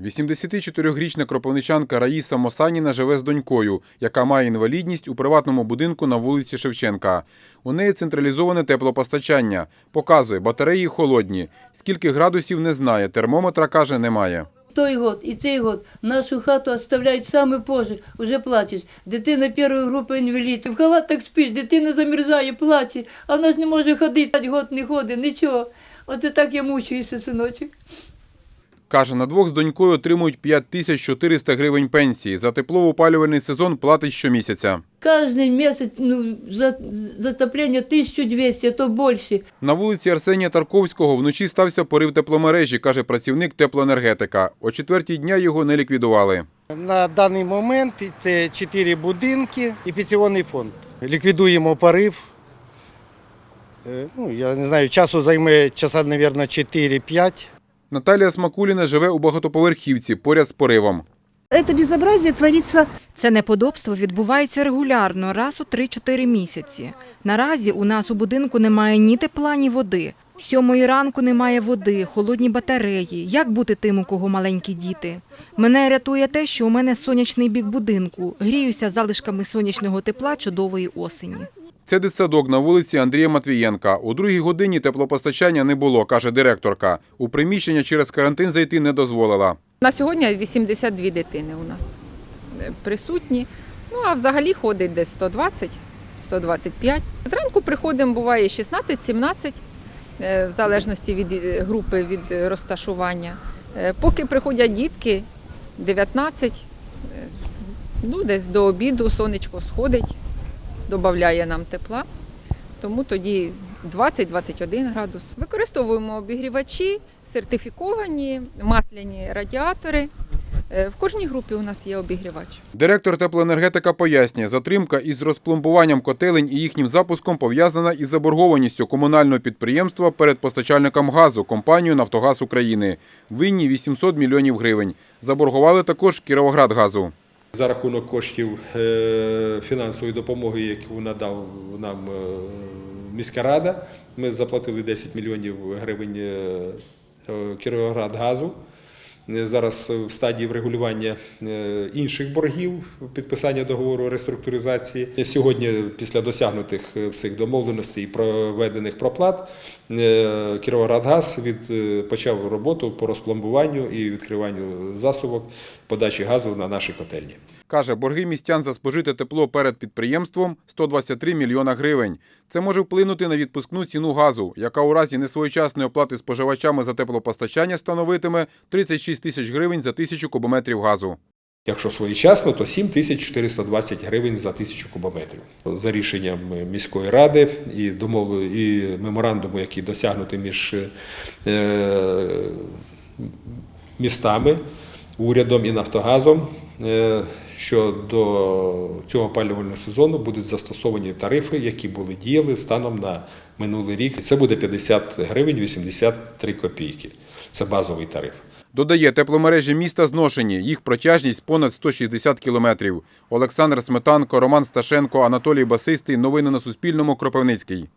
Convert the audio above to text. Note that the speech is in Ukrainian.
84-річна кропивничанка Раїса Мосаніна живе з донькою, яка має інвалідність у приватному будинку на вулиці Шевченка. У неї централізоване теплопостачання. Показує, батареї холодні. Скільки градусів не знає, термометра, каже, немає. Той год і цей год нашу хату оставляють саме позже, уже плачеш. Дитина першої групи інвалід. В халатах спиш, дитина замерзає, плаче, а вона ж не може ходити, год не ходить, нічого. Оце так я мучуюся, синочок. Каже, на двох з донькою отримують 5400 гривень пенсії. За теплово-опалювальний сезон платить щомісяця. Кожен місяць ну, за, затоплення 1200, а то більше. На вулиці Арсенія Тарковського вночі стався порив тепломережі, каже працівник теплоенергетика. О четвертій дня його не ліквідували. На даний момент це чотири будинки і пенсіонний фонд. Ліквідуємо порив. Е, Ну, я не знаю, часу займе часа, мабуть, 4-5. Наталія Смакуліна живе у багатоповерхівці поряд з поривом. Это безобразие творится Це неподобство відбувається регулярно, раз у 3-4 місяці. Наразі у нас у будинку немає ні тепла, ні води. Сьомої ранку немає води, холодні батареї. Як бути тим, у кого маленькі діти? Мене рятує те, що у мене сонячний бік будинку. Гріюся залишками сонячного тепла чудової осені. Це дитсадок на вулиці Андрія Матвієнка. У другій годині теплопостачання не було, каже директорка. У приміщення через карантин зайти не дозволила. На сьогодні 82 дитини у нас е, присутні. Ну а взагалі ходить десь 120, 125. Зранку приходимо, буває 16-17, е, в залежності від е, групи, від розташування. Поки приходять дітки 19, е, ну десь до обіду сонечко сходить, додає нам тепла. Тому тоді 20-21 градус. Використовуємо обігрівачі, сертифіковані, масляні радіатори. Е, В кожній групі у нас є обігрівач. Директор теплоенергетика пояснює, затримка із розпломбуванням котелень і їхнім запуском пов'язана із заборгованістю комунального підприємства перед постачальником газу компанією «Нафтогаз України». Винні 800 мільйонів гривень. Заборгували також «Кіровоградгазу». За рахунок коштів е, фінансової допомоги, яку надав нам е, міська рада, ми заплатили 10 мільйонів гривень е, Кіровоградгазу. Е, Зараз в стадії врегулювання е, інших боргів, підписання договору реструктуризації. Сьогодні, після досягнутих е, всіх домовленостей і проведених проплат, е, Кіровоградгаз від, е, почав роботу по розпломбуванню і відкриванню засобок подачі газу на наші котельні. Каже, борги містян за спожите тепло перед підприємством – 123 мільйона гривень. Це може вплинути на відпускну ціну газу, яка у разі несвоєчасної оплати споживачами за теплопостачання становитиме 36 тисяч гривень за тисячу кубометрів газу. Якщо своєчасно, то 7420 гривень за тисячу кубометрів. За рішенням міської ради і домов і меморандуму, який досягнутий між е, містами, урядом і Нафтогазом, е, що до цього опалювального сезону будуть застосовані тарифи, які були діяли станом на минулий рік. Це буде 50 гривень 83 копійки. Це базовий тариф. Додає, тепломережі міста зношені, їх протяжність понад 160 кілометрів. Олександр Сметанко, Роман Сташенко, Анатолій Басистий. Новини на Суспільному. Кропивницький.